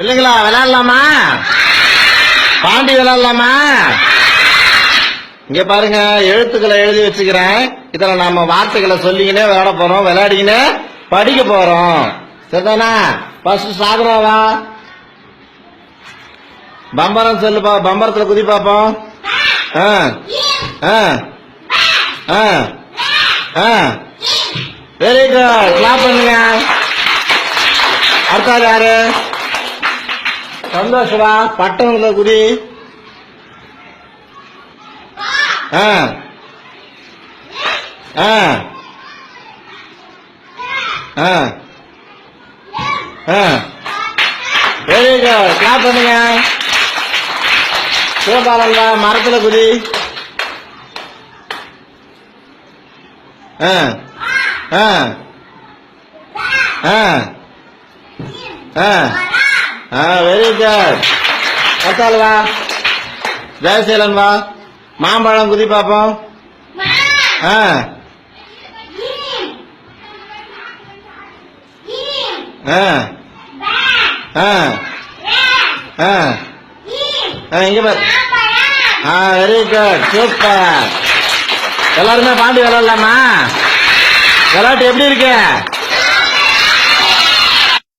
இல்லைங்களா விளையாடலாமா? பாண்டி விளையாடலாமா? இங்க பாருங்க எழுத்துக்களை எழுதி வச்சுக்கிறேன். இதுல நாம வார்த்தைகளை சொல்லிக்கினே விளையாட போறோம் விளையாடிக்கினே படிக்க போறோம். சரிதானா? ஃபர்ஸ்ட் சாகுறாவா பம்பரம் சொல்லுப்பா பம்பரத்துல குதி பாப்போம். ஆ ஆ ஆ ஆ. வெரி குட் கிளாப் பண்ணுங்க. அடுத்தாள் யாரு? சந்தோஷமா? பட்டவங்கள குடி. ஆ. ஆ. ஆ. ஆ. வெரி குட் கிளாப் பண்ணுங்க. சிவபாலன்ல மரத்துல குதி ஆ ஆ. ஆ. ஆ. ஆ. வெரி குட் அடுத்தாள் வா ஜெயசீலன் வா மாம்பழம் குதி பார்ப்போம். ஆ. ஆ. ஆ. ஆ. ஆ இங்கே பாரு. ஆ வெரி குட் சூப்பர். எல்லாருமே பாண்டி விளாட்லாமா விளையாட்டு எப்படி இருக்கு?